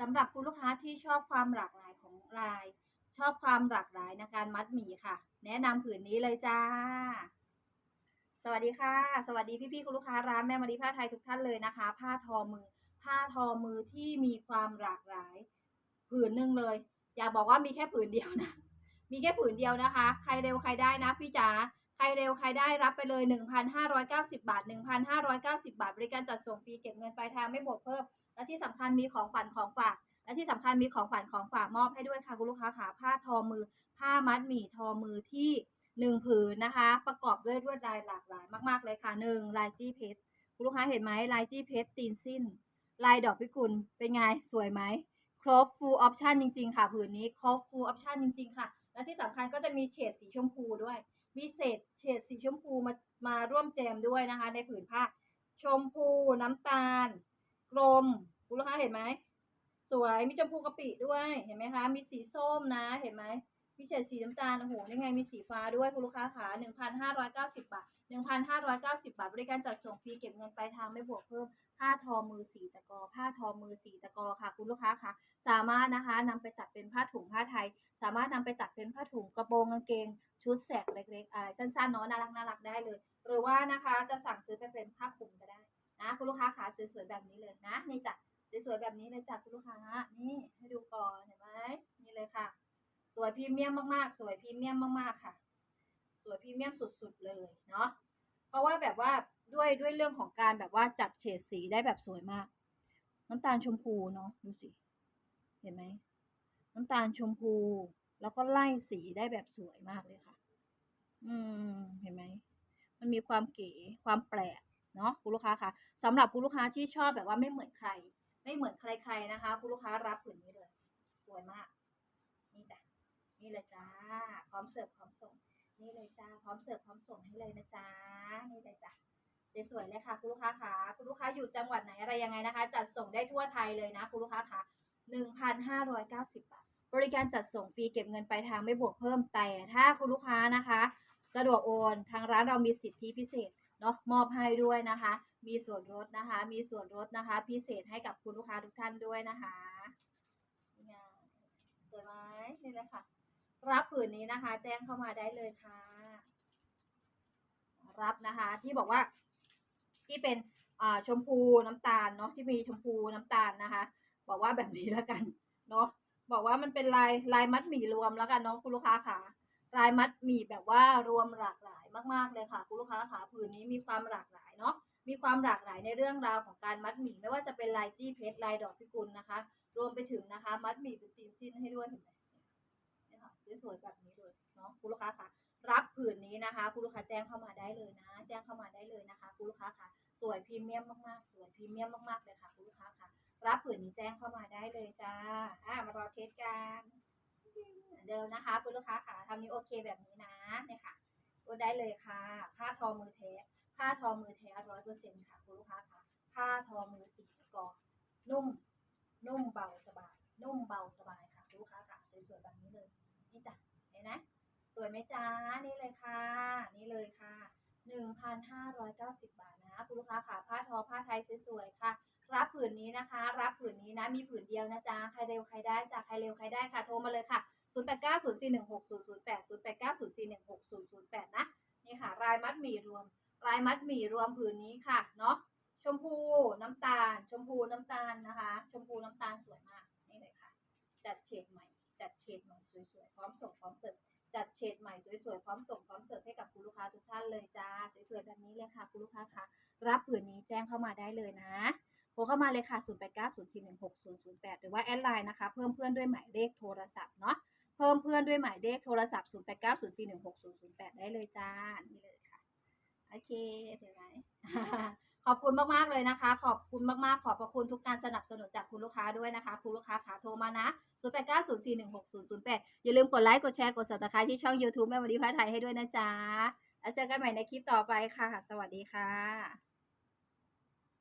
สำหรับคุณลูกค้าที่ชอบความหลากหลายของลาย ชอบความหลากหลายในการมัดหมี่ค่ะ แนะนำผืนนี้เลยจ้า สวัสดีค่ะ สวัสดีพี่ๆคุณลูกค้าร้านแม่มารีผ้าไทยทุกท่านเลยนะคะ ผ้าทอมือ ผ้าทอมือที่มีความหลากหลาย ผืนหนึ่งเลย อย่าบอกว่ามีแค่ผืนเดียวนะมีแค่ผืนเดียวนะคะ ใครเร็วใครได้นะพี่จ๋า ครเร็วใครได้รับไปเลย 1,590 บาท 1,590 บาท บริการจัดส่งฟรีเก็บเงินปลายทางไม่บวกเพิ่ม และที่สำคัญมีของขวัญของฝาก และที่สำคัญมีของขวัญของฝากมอบให้ด้วยค่ะคุณลูกค้าขาผ้าทอมือ ผ้ามัดหมี่ทอมือที่หนึ่งผืนนะคะ ประกอบด้วยลวดลายหลากหลายมากๆเลยค่ะหนึ่งลายจี้เพชรคุณลูกค้าเห็นไหมลายจี้เพชรตีนสิ้น ลายดอกพิกุลเป็นไงสวยไหมครบ full option จริง ๆ ค่ะผืนนี้ครบ full option จริง ๆ ค่ะ และที่สำคัญก็จะมีเฉดสีชมพูด้วย มีเศษเฉดสีชมพูมามาร่วมแจมด้วยนะคะ ในผืนผ้า ชมพูน้ำตาล กลมคุณลูกค้าเห็นไหม สวยมีชมพูกะปิด้วยเห็นไหมคะ มีสีส้มนะเห็นไหม มีเฉดสีน้ำตาลโอ้โหนี่ไงมีสีฟ้าด้วยคุณลูกค้าขา1,590 บาท 1,590 บาท บริการจัดส่งฟรีเก็บเงินปลายทางไม่บวกเพิ่มผ้าทอมือสีตะกอ ผ้าทอมือสีตะกอค่ะ คุณลูกค้าคะสามารถนะคะนำไปตัดเป็นผ้าถุงผ้าไทย สามารถนำไปตัดเป็นผ้าถุงกระโปรงกางเกง ชุดแสกเล็กๆอะไรสั้นๆเนาะน่ารักน่ารักได้เลย หรือว่านะคะจะสั่งซื้อไปเป็นผ้าคลุมก็ได้นะคุณลูกค้าขาสวยๆแบบนี้เลยนะนี่จ้ะสวยๆแบบนี้เลยจ้ะคุณลูกค้านี่ให้ดูก่อนเห็นไหมนี่เลยค่ะ สวยพรีเมียมมากๆ สวยพรีเมียมมากๆค่ะ สวยพรีเมียมสุดๆเลยเนาะเพราะว่าแบบว่าด้วยด้วยเรื่องของการแบบว่าจับเฉดสีได้แบบสวยมาก น้ำตาลชมพูเนาะดูสิ เห็นไหมน้ำตาลชมพู แล้วก็ไล่สีได้แบบสวยมากเลยค่ะ อืมเห็นไหมมันมีความเก๋ความแปลกเนาะคุณลูกค้าค่ะสำหรับคุณลูกค้าที่ชอบแบบว่าไม่เหมือนใคร ไม่เหมือนใครๆนะคะ คุณลูกค้ารับผืนนี้เลย สวยมาก นี่เลยจ้า พร้อมเสิร์ฟพร้อมส่ง นี่เลยจ้า พร้อมเสิร์ฟพร้อมส่งให้เลยนะจ้า นี่เลยจ้ะสวยๆเลยค่ะคุณลูกค้าค่ะคุณลูกค้าอยู่จังหวัดไหนอะไรยังไงนะคะ จัดส่งได้ทั่วไทยเลยนะคุณลูกค้าค่ะ1,590 บาท บริการจัดส่งฟรีเก็บเงินปลายทางไม่บวกเพิ่มแต่ถ้าคุณลูกค้านะคะ สะดวกโอนทางร้านเรามีสิทธิพิเศษเนาะมอบให้ด้วยนะคะ มีส่วนลดนะคะ มีส่วนลดนะคะ พิเศษให้กับคุณลูกค้าทุกท่านด้วยนะคะนี่ไงสวยไหมนี่เลยค่ะ รับผืนนี้นะคะ แจ้งเข้ามาได้เลยค่ะ รับนะคะ ที่บอกว่า ที่เป็นอ่าชมพูน้ำตาลเนาะที่มีชมพูน้ำตาลนะคะ บอกว่าแบบนี้แล้วกันเนาะบอกว่ามันเป็นลายลายมัดหมี่รวมแล้วกันเนาะคุณลูกค้าค่ะลายมัดหมี่แบบว่ารวมหลากหลายมาก ๆเลยค่ะคุณลูกค้าค่ะผืนนี้มีความหลากหลายเนาะมีความหลากหลายในเรื่องราวของการมัดหมี่ไม่ว่าจะเป็นลายจี้เพชรลายดอกพิกุลนะคะ รวมไปถึงนะคะ มัดหมี่เป็นตีนสิ้นให้ด้วยเห็นไหม สวยๆแบบนี้เลยเนาะคุณลูกค้าค่ะรับผืนนี้นะคะ คุณลูกค้าแจ้งเข้ามาได้เลยนะ แจ้งเข้ามาได้เลยนะคะ คุณลูกค้าค่ะ สวยพรีเมียมมากๆ สวยพรีเมียมมากๆเลยค่ะ คุณลูกค้าค่ะ รับผืนนี้แจ้งเข้ามาได้เลยจ้าอ่ามารอเทสกันเดิมนะคะ คุณลูกค้าค่ะทำนี้โอเคแบบนี้นะเนี่ยค่ะก็ได้เลยค่ะ ผ้าทอมือแท้ผ้าทอมือแท้ร้อยเปอร์เซ็นต์ค่ะ คุณลูกค้าค่ะ ผ้าทอมือสีกอนุ่ม นุ่มเบาสบาย นุ่มเบาสบายค่ะ คุณลูกค้าค่ะ สวยๆแบบนี้เลย นี่จ้ะเห็นไหมสวยไหมจ้านี่เลยค่ะ นี่เลยค่ะ 1,590 บาทนะคุณลูกค้าค่ะผ้าทอผ้าไทยสวยๆค่ะรับผืนนี้นะคะ รับผืนนี้นะ มีผืนเดียวนะจ๊ะ ใครเร็วใครได้จ้ะ ใครเร็วใครได้ค่ะ โทรมาเลยค่ะ 0890416008 0890416008 นะ นี่ค่ะ รายมัดหมี่รวม รายมัดหมี่รวมผืนนี้ค่ะ เนาะ ชมพูน้ำตาล ชมพูน้ำตาลนะคะ ชมพูน้ำตาลสวยมาก นี่เลยค่ะ จัดเฉดใหม่ ดเฉดใหม่สวยๆพร้อมส่งพร้อมเสิร์ฟจัดเฉดใหม่สวยๆพร้อมส่งพร้อมเสิร์ฟให้กับคุณลูกค้าทุกท่านเลยจ้าสวยๆแบบนี้เลยค่ะคุณลูกค้าคะรับผืนนี้แจ้งเข้ามาได้เลยนะโทรเข้ามาเลยค่ะ 0890416008 หรือว่าแอดไลน์นะคะ เพิ่มเพื่อนด้วยหมายเลขโทรศัพท์เนาะเพิ่มเพื่อนด้วยหมายเลขโทรศัพท์ 0890416008 ได้เลยจ้า นี่เลยค่ะ โอเคเสร็จไหม ขอบคุณมากๆเลยนะคะ ขอบคุณมากๆ ขอบพระคุณทุกการสนับสนุนจากคุณลูกค้าด้วยนะคะ คุณลูกค้าขาโทรมานะ 0890416008 อย่าลืมกดไลค์กดแชร์กด subscribe ที่ช่อง YouTube แม่วันดีพาไทยให้ด้วยนะจ๊ะ แล้วเจอกันใหม่ในคลิปต่อไปค่ะ สวัสดีค่ะ